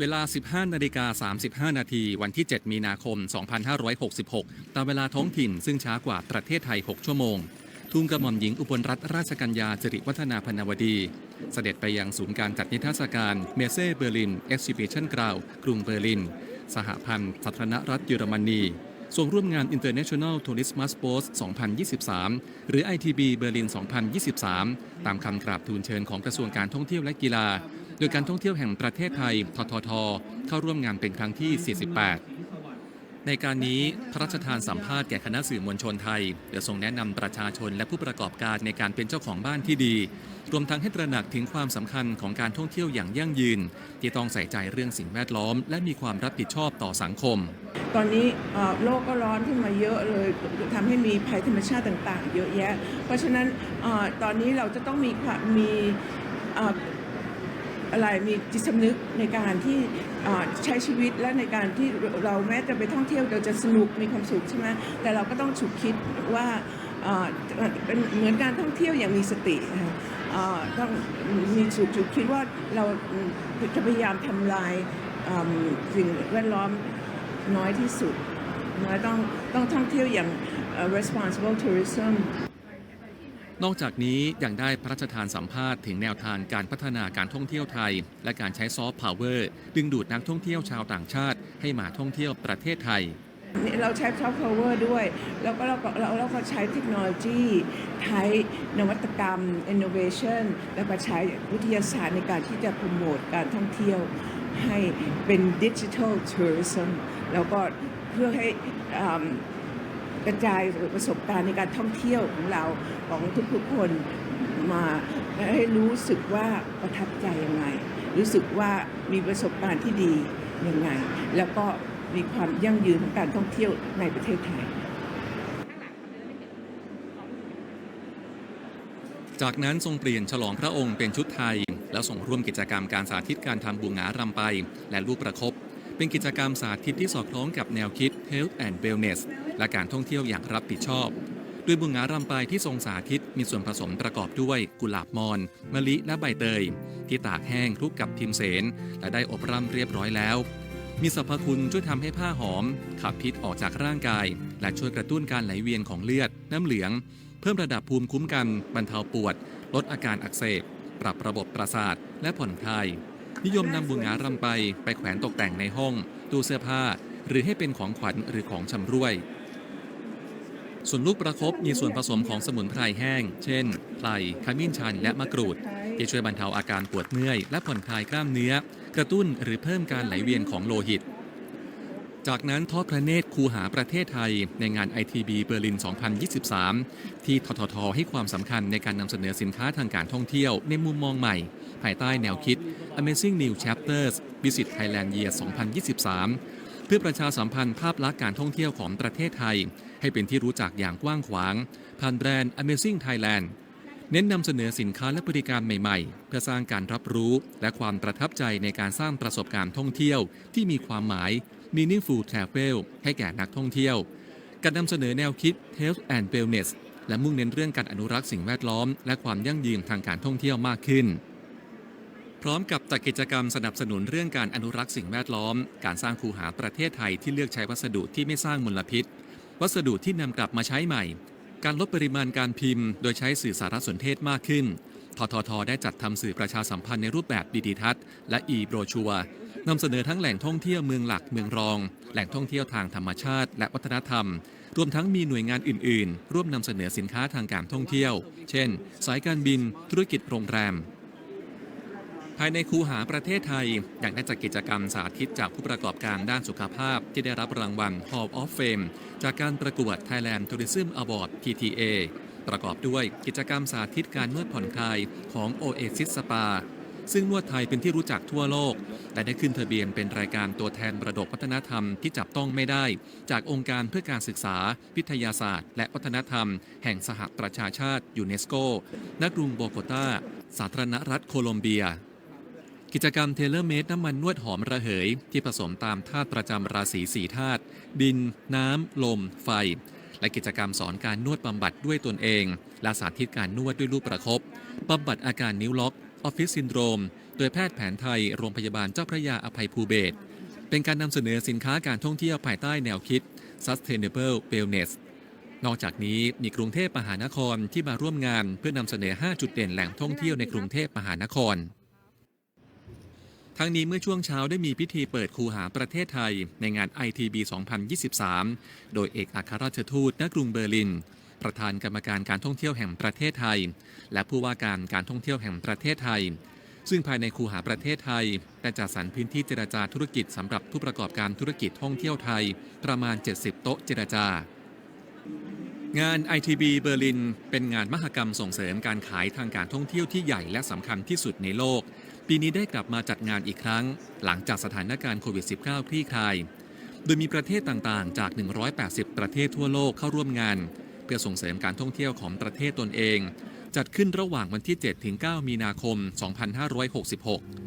เวลา 15นาฬิกา35 นาที วันที่ 7 มีนาคม 2566 ตามเวลาท้องถิ่น ซึ่งช้ากว่าประเทศไทย 6 ชั่วโมงทูลกระหม่อมหญิงอุบลรัตนราชกัญญาสิริวัฒนาพนวดี เสด็จไปยังศูนย์การจัดนิทรรศการเมเซ่เบอร์ลินเอ็กซิบิชันกราวกรุงเบอร์ลิน สหพันธ์สาธารณรัฐเยอรมนีส่งร่วมงาน International Tourismus Post 2023 หรือ ITB เบอร์ลิน2023 ตามคำกราบทูลเชิญของกระทรวงการท่องเที่ยวและกีฬา โดยการท่องเที่ยวแห่งประเทศไทย ททท เข้าร่วมงานเป็นครั้งที่ 48 ในการนี้พระราชทานสัมภาษณ์แก่คณะสื่อมวลชนไทยโดยทรงแนะนำประชาชนและผู้ประกอบการในการเป็นเจ้าของบ้านที่ดี รวมทั้งให้ตระหนักถึงความสำคัญของการท่องเที่ยวอย่างยั่งยืน ที่ต้องใส่ใจเรื่องสิ่งแวดล้อม และมีความรับผิดชอบต่อสังคม ตอนนี้โลกก็ร้อนขึ้นมาเยอะเลยทำให้มีภัยธรรมชาติต่าง ๆ เยอะแยะ เพราะฉะนั้นอตอนนี้เราจะต้องมีมี อะไรมีจิตสำนึกในการที่ใช้ชีวิตและในการที่เราแม้จะไปท่องเที่ยวเราจะสนุกมีความสุขใช่ไหมแต่เราก็ต้องฉุกคิดว่าเป็นเหมือนการท่องเที่ยวอย่างมีสติต้องมีฉุกฉุกคิดว่าเราจะพยายามทำลายสิ่งแวดล้อมน้อยที่สุดนะต้องต้องท่องเที่ยวอย่าง responsible tourism นอกจากนี้ยังได้พระราชทานสัมภาษณ์ถึงแนวทางการพัฒนาการท่องเที่ยวไทย และการใช้ซอฟต์พาวเวอร์ดึงดูดนักท่องเที่ยวชาวต่างชาติ ให้มาท่องเที่ยวประเทศไทย เราใช้ soft power ด้วย แล้วก็เราก็เราเราก็ใช้เทคโนโลยีใช้นวัตกรรม innovation แล้วก็ใช้วิทยาศาสตร์ในการที่จะโปรโมทการท่องเที่ยวให้เป็น digital tourism แล้วก็เพื่อให้อืม กระจายประสบการณ์ในการท่องเที่ยวของเราของทุกๆคนมาให้รู้สึกว่าประทับใจยังไง รู้สึกว่ามีประสบการณ์ที่ดียังไง แล้วก็มีความยั่งยืนของการท่องเที่ยวในประเทศไทย จากนั้นทรงเปลี่ยนฉลองพระองค์เป็นชุดไทย แล้วส่งร่วมกิจกรรมการสาธิตการทำบูงารำไป และลูกประคบ เป็นกิจกรรมสาธิตที่สอดคล้องกับแนวคิด Health and Wellness และการท่องเที่ยวอย่างรับผิดชอบโดยบูงารำไปที่ทรงสาธิตมีส่วนผสมประกอบด้วยกุหลาบมอน มะลิและใบเตย ที่ตากแห้งคลุกกับพิมเสน และได้อบรำเรียบร้อยแล้ว มีสรรพคุณช่วยทำให้ผ้าหอม ขับพิษออกจากร่างกาย และช่วยกระตุ้นการไหลเวียนของเลือด น้ำเหลือง เพิ่มระดับภูมิคุ้มกันบรรเทาปวด ลดอาการอักเสบปรับระบบประสาท และผ่อนคลาย นิยมนำบุงารำไปไปแขวนตกแต่งในห้อง ตู้เสื้อผ้า หรือให้เป็นของขวัญหรือของชำร่วย ส่วนลูกประคบมีส่วนผสมของสมุนไพรแห้ง เช่นไพรขมิ้นชันและมะกรูดที่ช่วยบรรเทาอาการปวดเมื่อย และผ่อนคลายกล้ามเนื้อ กระตุ้นหรือเพิ่มการไหลเวียนของโลหิต จากนั้นทอดพระเนตรคูหาประเทศไทย ในงาน ITB เบอร์ลิน 2023 ที่ทททให้ความสำคัญในการนำเสนอสินค้าทางการท่องเที่ยวในมุมมองใหม่ ภายใต้แนวคิด Amazing New Chapters Visit Thailand Year 2023 เพื่อประชาสัมพันธ์ภาพลักษณ์การท่องเที่ยวของประเทศไทย ให้เป็นที่รู้จักอย่างกว้างขวาง ผ่านแบรนด์ Amazing Thailand เน้นนำเสนอสินค้าและบริการใหม่ๆ เพื่อสร้างการรับรู้และความประทับใจในการสร้างประสบการณ์ท่องเที่ยวที่มีความหมาย Meaningful Travel ให้แก่นักท่องเที่ยว การนำเสนอแนวคิด Health and Wellness และมุ่งเน้นเรื่องการอนุรักษ์สิ่งแวดล้อม และความยั่งยืนทางการท่องเที่ยวมากขึ้น พร้อมกับจัดกิจกรรมสนับสนุนเรื่องการอนุรักษ์สิ่งแวดล้อม การสร้างคูหาประเทศไทยที่เลือกใช้วัสดุที่ไม่สร้างมลพิษ วัสดุที่นำกลับมาใช้ใหม่ การลดปริมาณการพิมพ์ โดยใช้สื่อสารสนเทศมากขึ้นทททได้จัดทำสื่อประชาสัมพันธ์ในรูปแบบดีดีทัศน์และอีโบรชัวนำเสนอทั้งแหล่งท่องเที่ยวเมืองหลักเมืองรอง แหล่งท่องเที่ยวทางธรรมชาติ และวัฒนธรรม รวมทั้งมีหน่วยงานอื่น ๆ ร่วมนำเสนอสินค้าทางการท่องเที่ยว เช่น สายการบิน ธุรกิจโรงแรม ภายในคูหาประเทศไทยยังได้จัดกิจกรรมสาธิตจากผู้ประกอบการด้านสุขภาพ ที่ได้รับรางวัล Hall of Fame จากการประกวด Thailand Tourism Award TTA ประกอบด้วยกิจกรรมสาธิตการนวดผ่อนคลายของ Oasis Spa ซึ่งนวดไทยเป็นที่รู้จักทั่วโลก และได้ขึ้นทะเบียนเป็นรายการตัวแทนประดกวัฒนธรรมที่จับต้องไม่ได้ จากองค์การเพื่อการศึกษา วิทยาศาสตร์ และวัฒนธรรม แห่งสหประชาชาติยูเนสโกณกรุงโบโกตา สาธารณรัฐโคลอมเบีย กิจกรรมเทเลเมดน้ำมันนวดหอมระเหย ที่ผสมตามธาตุประจำราศีสี่ธาตุดิน น้ำ ลม ไฟ และกิจกรรมสอนการนวดบำบัดด้วยตนเอง และสาธิตการนวดด้วยลูกประคบบำบัดอาการนิ้วล็อกออฟฟิศซินโดรม โดยแพทย์แผนไทยโรงพยาบาลเจ้าพระยาอภัยภูเบศเป็นการนำเสนอสินค้าการท่องเที่ยวภายใต้แนวคิด Sustainable Wellness นอกจากนี้มีกรุงเทพมหานครที่มาร่วมงานเพื่อนำเสนอ 5 จุดเด่นแหล่งท่องเที่ยวในกรุงเทพมหานคร ทั้งนี้เมื่อช่วงเช้าได้มีพิธีเปิดคูหาประเทศไทย ในงาน ITB 2023 โดยเอกอัครราชทูตณกรุงเบอร์ลิน ประธานกรรมการการท่องเที่ยวแห่งประเทศไทย และผู้ว่าการการท่องเที่ยวแห่งประเทศไทย ซึ่งภายในคูหาประเทศไทยได้จัดสรรพื้นที่เจรจาธุรกิจสำหรับผู้ประกอบการธุรกิจท่องเที่ยวไทย ประมาณ 70 โต๊ะเจรจา งาน ITB เบอร์ลิน เป็นงานมหกรรมส่งเสริมการขายทางการท่องเที่ยวที่ใหญ่และสำคัญที่สุดในโลก ปีนี้ได้กลับมาจัดงานอีกครั้ง หลังจากสถานการณ์โควิด -19 คลี่คลาย โดยมีประเทศต่างๆ จาก 180 ประเทศทั่วโลกเข้าร่วมงาน เพื่อส่งเสริมการท่องเที่ยวของประเทศตนเอง จัดขึ้นระหว่างวันที่7-9มีนาคม 2566